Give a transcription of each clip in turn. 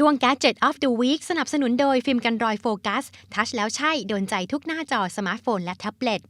ช่วง Gadget of the Week สนับสนุนโดยฟิล์มกันรอยโฟกัส ทัชแล้วใช่ โดนใจทุกหน้าจอสมาร์ทโฟนและแท็บเล็ต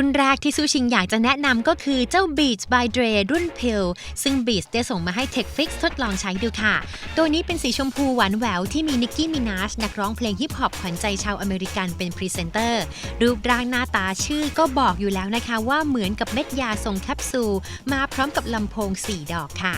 รุ่นแรกที่ซูชิงอยากจะแนะนำก็คือเจ้า Beats by Dre รุ่น Pill ซึ่ง Beats ได้ส่งมาให้ TechFix ทดลองใช้ดูค่ะ ตัวนี้เป็นสีชมพูหวานแหววที่มีนิกกี้มินาชนักร้องเพลงฮิปฮอปขวัญใจชาวอเมริกันเป็นพรีเซนเตอร์ รูปร่างหน้าตาชื่อก็บอกอยู่แล้วนะคะว่าเหมือนกับเม็ดยาทรงแคปซูลมาพร้อมกับลำโพง 4 ดอกค่ะ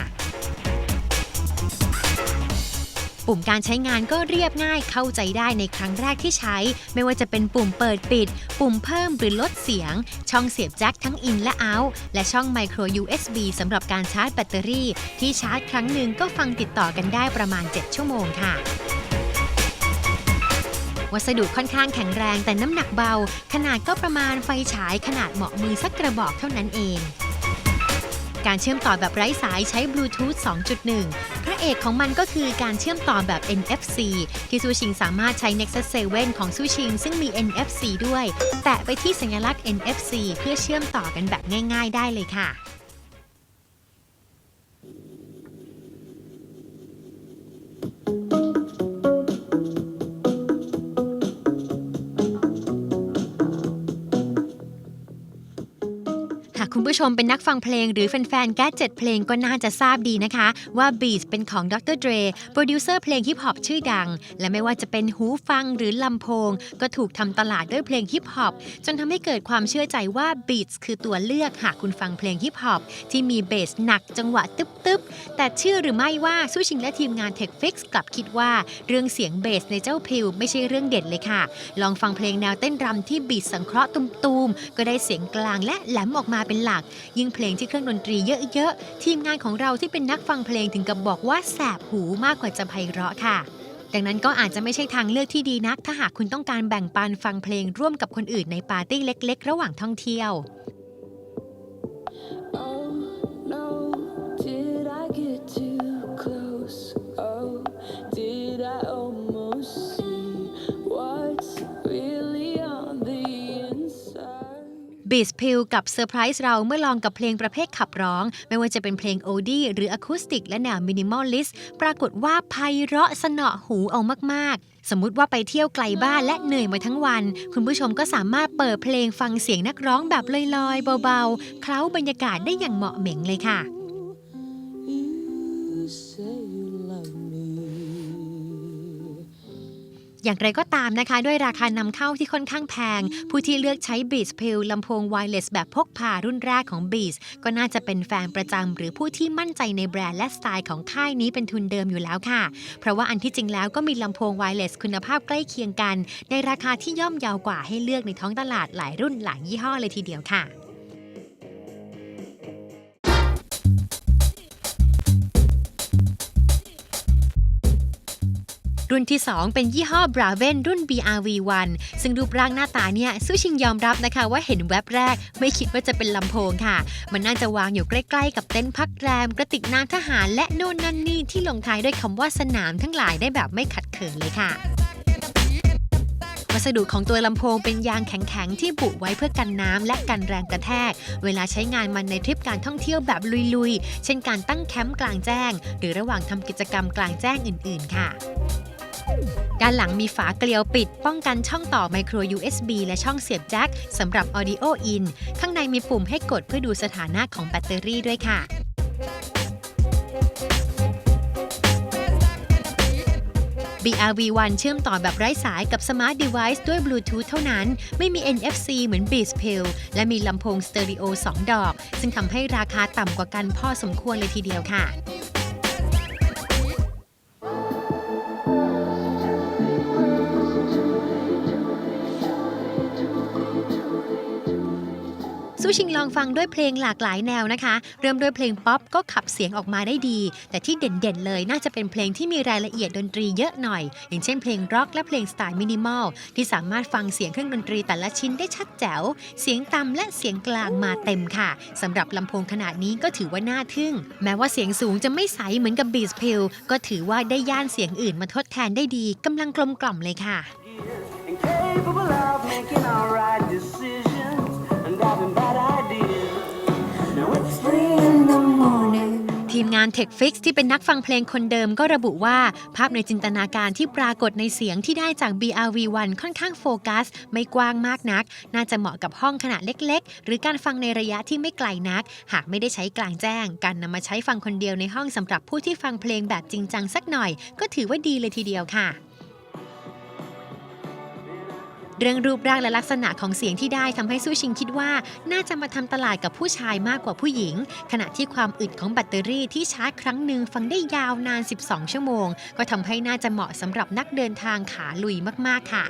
ปุ่มการใช้งานก็เรียบง่ายเข้าใจได้ในครั้งแรกที่ใช้ ไม่ว่าจะเป็นปุ่มเปิดปิด ปุ่มเพิ่มหรือลดเสียง ช่องเสียบแจ็คทั้งอินและเอาท์และช่องไมโคร USB สำหรับการชาร์จแบตเตอรี่ ที่ชาร์จครั้งหนึ่งก็ฟังติดต่อกันได้ประมาณ 7 ชั่วโมงค่ะวัสดุค่อนข้างแข็งแรงแต่น้ำหนักเบา ขนาดก็ประมาณไฟฉายขนาดเหมาะมือสักกระบอกเท่านั้นเอง การเชื่อมต่อแบบไร้สายใช้บลูทูธ 2.1 เอกของมันก็คือการเชื่อมต่อแบบ NFC ที่ซูชิงสามารถใช้ Nexus 7 ของซูชิงซึ่งมี NFC ด้วย แตะไปที่สัญลักษณ์ NFC เพื่อเชื่อมต่อกันแบบง่าย ๆ ได้เลยค่ะ ผู้ชมเป็นนักฟังเพลงหรือแฟนๆ แก๊เจ็ตเพลงก็น่าจะทราบดีนะคะ ว่า Beats เป็นของ Dr. Dre โปรดิวเซอร์เพลงฮิปฮอปชื่อดัง และไม่ว่าจะเป็นหูฟังหรือลำโพง ก็ถูกทำตลาดด้วยเพลงฮิปฮอปจนทำให้เกิดความเชื่อใจว่า Beats คือตัวเลือกหากคุณฟังเพลงฮิปฮอปที่มีเบสหนักจังหวะตึ๊บๆ แต่เชื่อหรือไม่ว่าซูชิงและทีมงาน TechFix กลับคิดว่าเรื่องเสียงเบสในเจ้าพิวไม่ใช่เรื่องเด่นเลยค่ะ ลองฟังเพลงแนวเต้นรำที่บีทสังเคราะห์ตุมๆก็ได้เสียงกลางและแหลมออกมาเป็นหลักยิ่งเพลงที่เครื่องดนตรีเยอะๆ ทีมงานของเราที่เป็นนักฟังเพลงถึงกับบอกว่าแสบหูมากกว่าจะไพเราะค่ะ ดังนั้นก็อาจจะไม่ใช่ทางเลือกที่ดีนัก ถ้าหากคุณต้องการแบ่งปันฟังเพลงร่วมกับคนอื่นในปาร์ตี้เล็ก ๆ ระหว่างท่องเที่ยว บีสพิลกับเซอร์ไพรส์เราเมื่อลองกับเพลงประเภทขับร้อง ไม่ว่าจะเป็นเพลงโอดี้หรืออะคูสติกและแนวมินิมอลลิสต์ปรากฏว่าไพเราะสนอหูเอามาก ๆสมมุติว่าไปเที่ยวไกลบ้านและเหนื่อยมาทั้งวัน คุณผู้ชมก็สามารถเปิดเพลงฟังเสียงนักร้องแบบลอยๆ เบาๆ เคล้าบรรยากาศได้อย่างเหมาะเหม็งเลยค่ะ อย่างไรก็ตามนะคะ ด้วยราคานำเข้าที่ค่อนข้างแพง ผู้ที่เลือกใช้ Beats p i l ลำโพงไวเลสแบบพกพารุ่นแรกของ Beats ก็น่าจะเป็นแฟนประจำหรือผู้ที่มั่นใจในแบรนด์และสไตล์ของค่ายนี้เป็นทุนเดิมอยู่แล้วค่ะ เพราะว่าอันที่จริงแล้วก็มีลำโพงไวเลสคุณภาพใกล้เคียงกัน ในราคาที่ย่อมเยาวกว่าให้เลือกในท้องตลาดหลายรุ่นหลายยี่ห้อเลยทีเดียวค่ะ รุ่นที่ 2 เป็นยี่ห้อ Braven รุ่น BRV1 ซึ่งรูปร่างหน้าตาเนี่ยซูชิงยอมรับนะคะว่าเห็นแว็บแรก ไม่คิดว่าจะเป็นลำโพงค่ะ มันน่าจะวางอยู่ใกล้ ๆ กับเต็นท์พักแรม กระติกน้ำทหารและโน่นนั่นนี่ที่ลงท้ายด้วยคำว่าสนามทั้งหลายได้แบบไม่ขัดเขินเลยค่ะวัสดุของตัวลำโพงเป็นยางแข็งๆ ที่บุไว้เพื่อกันน้ำและกันแรงกระแทก เวลาใช้งานมันในทริปการท่องเที่ยวแบบลุยๆ เช่นการตั้งแคมป์กลางแจ้ง หรือระหว่างทำกิจกรรมกลางแจ้งอื่นๆ ค่ะ ด้านหลังมีฝาเกลียวปิด ป้องกันช่องต่อไมโคร USB และช่องเสียบแจ็คสำหรับ Audio In ข้างในมีปุ่มให้กดเพื่อดูสถานะของแบตเตอรี่ด้วยค่ะ BRV1 เชื่อมต่อแบบไร้สายกับ Smart Device ด้วย Bluetooth เท่านั้น ไม่มี NFC เหมือน Beats Pill และมีลำโพงสเตอริโอ 2 ดอก ซึ่งทำให้ราคาต่ำกว่ากันพอสมควรเลยทีเดียวค่ะ ซูชิงลองฟังด้วยเพลงหลากหลายแนวนะคะ เริ่มด้วยเพลงป๊อปก็ขับเสียงออกมาได้ดี แต่ที่เด่นๆเลยน่าจะเป็นเพลงที่มีรายละเอียดดนตรีเยอะหน่อย อย่างเช่นเพลงร็อกและเพลงสไตล์มินิมอลที่สามารถฟังเสียงเครื่องดนตรีแต่ละชิ้นได้ชัดแจ๋ว เสียงต่ำและเสียงกลางมาเต็มค่ะสำหรับลำโพงขนาดนี้ก็ถือว่าน่าทึ่ง แม้ว่าเสียงสูงจะไม่ใสเหมือนกับ Beats Pill ก็ถือว่าได้ย่านเสียงอื่นมาทดแทนได้ดีกำลังกลมกล่อมเลยค่ะ and capable of งาน TechFix ที่เป็นนักฟังเพลงคนเดิมก็ระบุว่า ภาพในจินตนาการที่ปรากฏในเสียงที่ได้จาก BRV1 ค่อนข้างโฟกัส ไม่กว้างมากนัก น่าจะเหมาะกับห้องขนาดเล็ก ๆ หรือการฟังในระยะที่ไม่ไกลนัก หากไม่ได้ใช้กลางแจ้ง การนำมาใช้ฟังคนเดียวในห้องสำหรับผู้ที่ฟังเพลงแบบจริงจังสักหน่อย ก็ถือว่าดีเลยทีเดียวค่ะ เรื่องรูปร่างและลักษณะของเสียงที่ได้ทำให้ซู่ชิงคิดว่า น่าจะมาทำตลาดกับผู้ชายมากกว่าผู้หญิง ขณะที่ความอึดของแบตเตอรี่ที่ชาร์จครั้งหนึ่งฟังได้ยาวนาน 12 ชั่วโมง ก็ทำให้น่าจะเหมาะสำหรับนักเดินทางขาลุยมากๆค่ะ